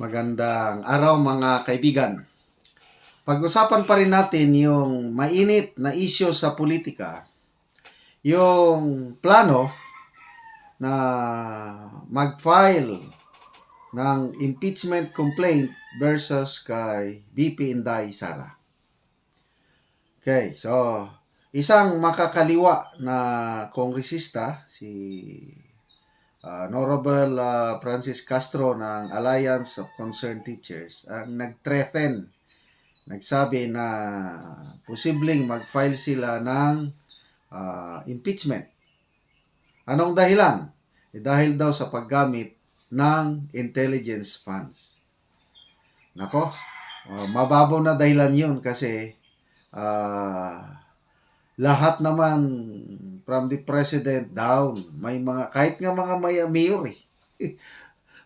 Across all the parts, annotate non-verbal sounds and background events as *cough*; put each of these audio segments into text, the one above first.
Magandang araw mga kaibigan. Pag-usapan pa rin natin yung mainit na issue sa politika. Yung plano na mag-file ng impeachment complaint versus kay BP Inday Sara. Okay, so isang makakaliwa na kongresista si uh, Honorable uh, Francis Castro ng Alliance of Concerned Teachers ang nag-threaten, nagsabi na posibleng mag-file sila ng uh, impeachment. Anong dahilan? Eh, dahil daw sa paggamit ng intelligence funds. Nako, uh, mababaw na dahilan yun kasi uh, lahat naman from the president down, may mga, kahit nga mga may mayor eh. *laughs*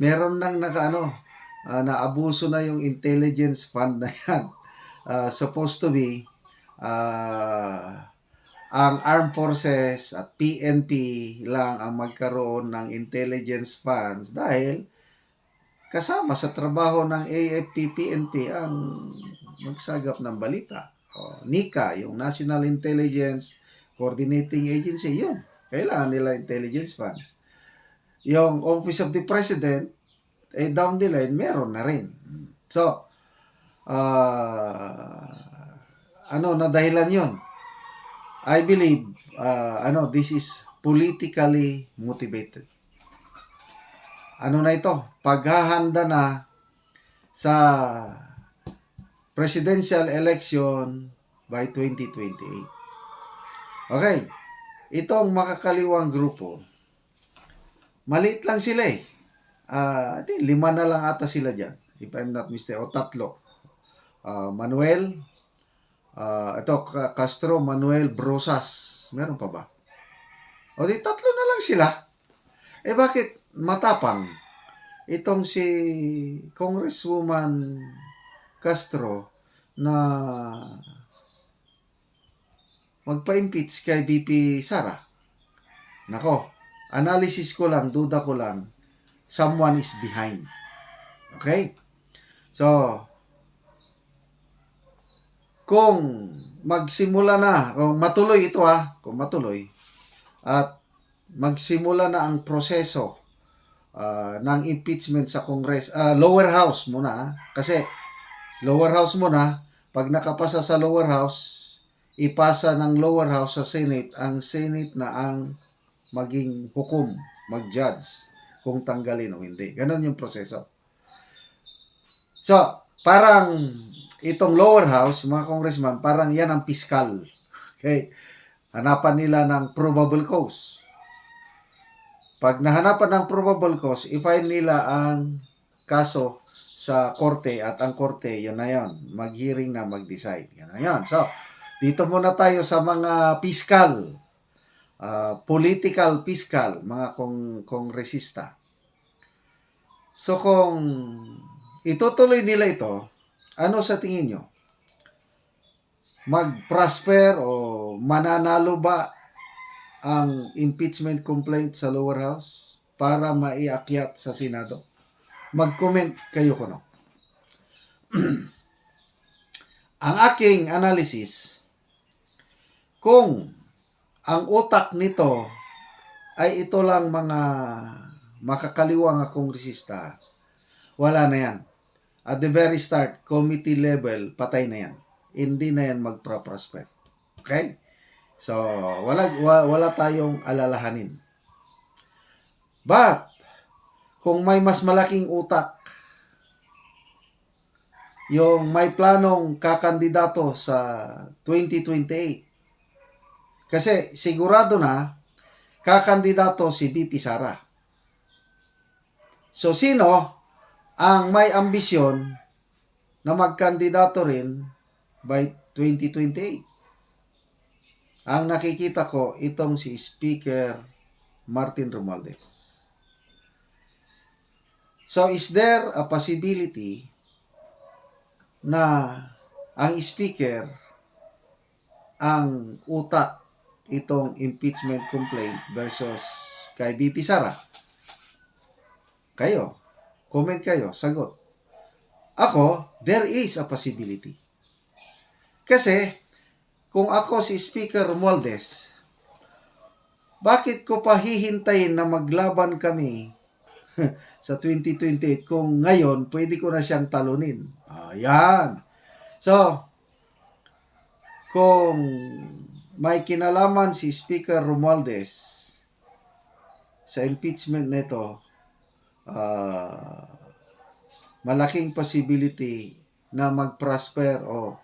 Meron nang naka ano, uh, naabuso na yung intelligence fund na yan. Uh, supposed to be, uh, ang armed forces at PNP lang ang magkaroon ng intelligence funds dahil kasama sa trabaho ng AFP, PNP ang magsagap ng balita. O, NICA, yung National Intelligence Coordinating Agency, yun. Kailangan nila intelligence funds. Yung Office of the President, eh down the line, meron na rin. So, uh, ano na dahilan yun? I believe, uh, ano, this is politically motivated. Ano na ito? Paghahanda na sa presidential election by 2028. Okay. Itong makakaliwang grupo, maliit lang sila eh. Uh, lima na lang ata sila dyan. If I'm not mistaken. O tatlo. Uh, Manuel, uh, ito, Castro, Manuel, Brosas. Meron pa ba? O di tatlo na lang sila. Eh bakit matapang? Itong si Congresswoman Castro na magpa-impeach kay BP Sara. Nako, analysis ko lang, duda ko lang, someone is behind. Okay? So, kung magsimula na, kung matuloy ito ha, kung matuloy, at magsimula na ang proseso uh, ng impeachment sa Congress, uh, lower house muna kasi lower house muna, pag nakapasa sa lower house, ipasa ng lower house sa Senate, ang Senate na ang maging hukom, mag-judge kung tanggalin o hindi. Ganon yung proseso. So, parang itong lower house, mga congressman, parang yan ang piskal. Okay? Hanapan nila ng probable cause. Pag nahanapan ng probable cause, i-file nila ang kaso sa korte at ang korte, yun na yun. Mag-hearing na mag-decide. Yan na yun. So, dito muna tayo sa mga piskal, uh, political piskal, mga kong kongresista. So kung itutuloy nila ito, ano sa tingin nyo? Mag-prosper o mananalo ba ang impeachment complaint sa lower house para maiakyat sa Senado? Mag-comment kayo kuno. *clears throat* ang aking analysis, kung ang utak nito ay ito lang mga makakaliwang akong resista, wala na yan. At the very start, committee level, patay na yan. Hindi na yan magpro-prosper. Okay? So, wala, wala tayong alalahanin. But, kung may mas malaking utak, yung may planong kakandidato sa 2028, kasi sigurado na kakandidato si BP Sara. So sino ang may ambisyon na magkandidato rin by 2028? Ang nakikita ko itong si Speaker Martin Romualdez. So is there a possibility na ang speaker ang utak itong impeachment complaint versus kay BP Sara. Kayo, comment kayo, sagot. ako, there is a possibility. Kasi, kung ako si Speaker Romualdez, bakit ko pa hihintayin na maglaban kami *laughs* sa 2028 kung ngayon pwede ko na siyang talunin? Ayan. So, kung may kinalaman si Speaker Romualdez sa impeachment nito, ah, malaking possibility na mag-prosper o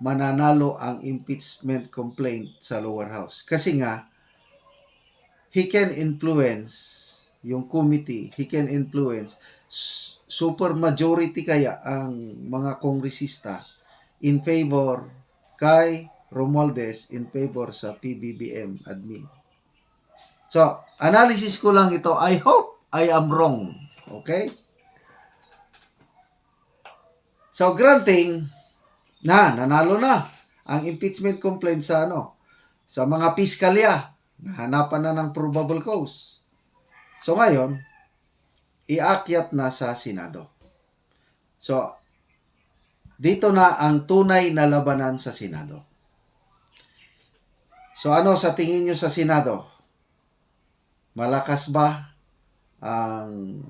mananalo ang impeachment complaint sa lower house. Kasi nga, he can influence yung committee, he can influence super majority kaya ang mga kongresista in favor kay Romualdez in favor sa PBBM admin. So, analysis ko lang ito. I hope I am wrong. Okay? So, granting na nanalo na ang impeachment complaint sa ano sa mga piskalya hanapan na ng probable cause. So ngayon, iakyat na sa Senado. So, dito na ang tunay na labanan sa Senado. So ano sa tingin nyo sa Senado? Malakas ba ang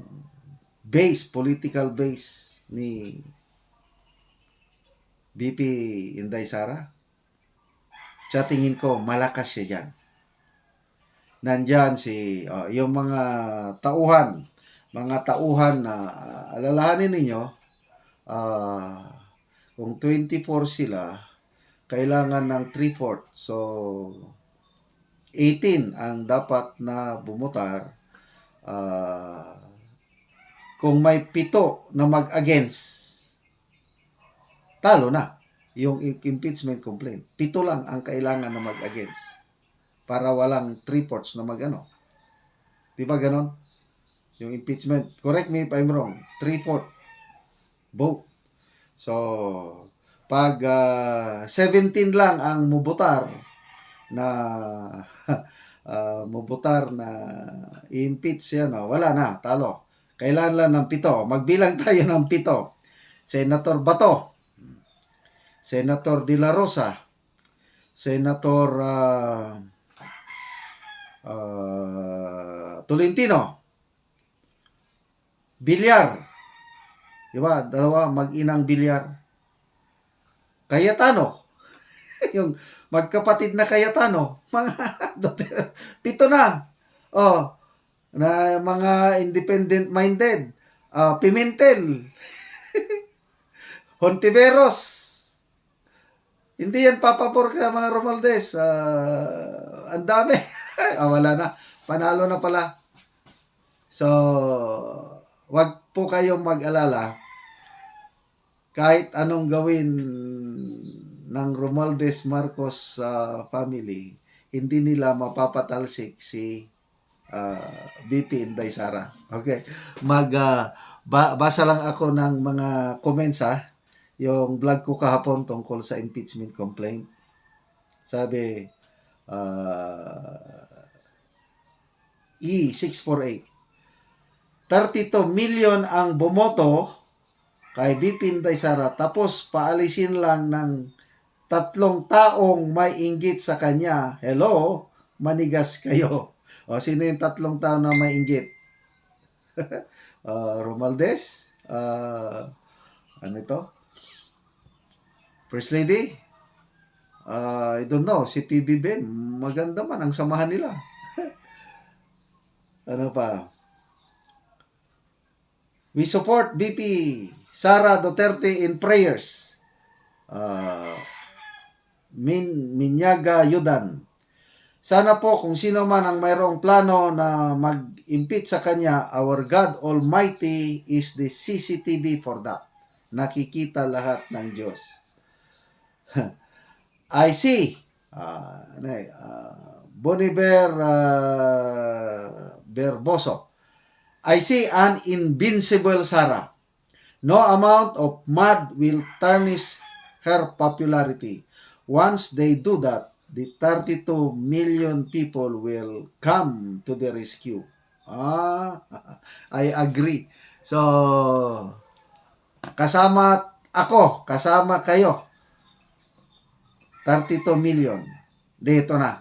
base, political base ni BP Inday Sara? Sa tingin ko, malakas siya dyan. Nandyan si, oh, yung mga tauhan, mga tauhan na ah, alalahanin ninyo, ah, kung 24 sila, kailangan ng 3-4. So, 18 ang dapat na bumutar. Ah, kung may pito na mag-against, talo na yung impeachment complaint. Pito lang ang kailangan na mag-against para walang three-fourths na mag-ano. Di ba ganon? Yung impeachment. Correct me if I'm wrong. Three-fourths. Vote. So, pag ah, 17 lang ang mubutar na *laughs* ah, mubutar na i-impeach yan, oh, wala na, talo. Kailangan lang ng pito. Magbilang tayo *laughs* ng pito. Senator Bato, Senator De La Rosa, Senator ah, ah, Tolentino, Bilyar, di ba? Dalawa mag-inang Bilyar. Cayetano, *laughs* yung magkapatid na Cayetano, *laughs* mga pito na. Oh, na mga independent minded. Ah, Pimentel. *laughs* Hontiveros. Hindi yan papapor ka mga Romaldes. Ah, ang dami. ah, wala na. Panalo na pala. So, wag po kayong mag-alala. Kahit anong gawin ng Romualdez Marcos sa family, hindi nila mapapatalsik si ah, BP Inday Sara. Okay. Mag ah, ba- basa lang ako ng mga comments ha. Yung vlog ko kahapon tungkol sa impeachment complaint. Sabi ah, E648 32 million ang bumoto kay BP Inday Sara tapos paalisin lang ng tatlong taong may inggit sa kanya. Hello, manigas kayo. O, sino yung tatlong tao na may inggit? *laughs* uh, Romaldez? Uh, ano ito? First Lady? Uh, I don't know. Si PBB, maganda man ang samahan nila. *laughs* ano pa? We support BP Sara Duterte in prayers. Uh, Min Minyaga Yudan. Sana po kung sino man ang mayroong plano na mag-impeach sa kanya, our God Almighty is the CCTV for that. Nakikita lahat ng Diyos. *laughs* I see. Uh, uh, Boniver uh, Berboso. I see an invincible Sarah. No amount of mud will tarnish her popularity. Once they do that, the 32 million people will come to the rescue. Ah, *laughs* I agree. So, kasama ako, kasama kayo. 32 million. Dito na.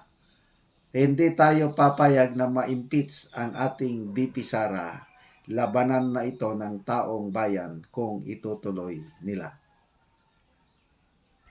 Hindi tayo papayag na ma-impeach ang ating BP Sara. Labanan na ito ng taong bayan kung itutuloy nila.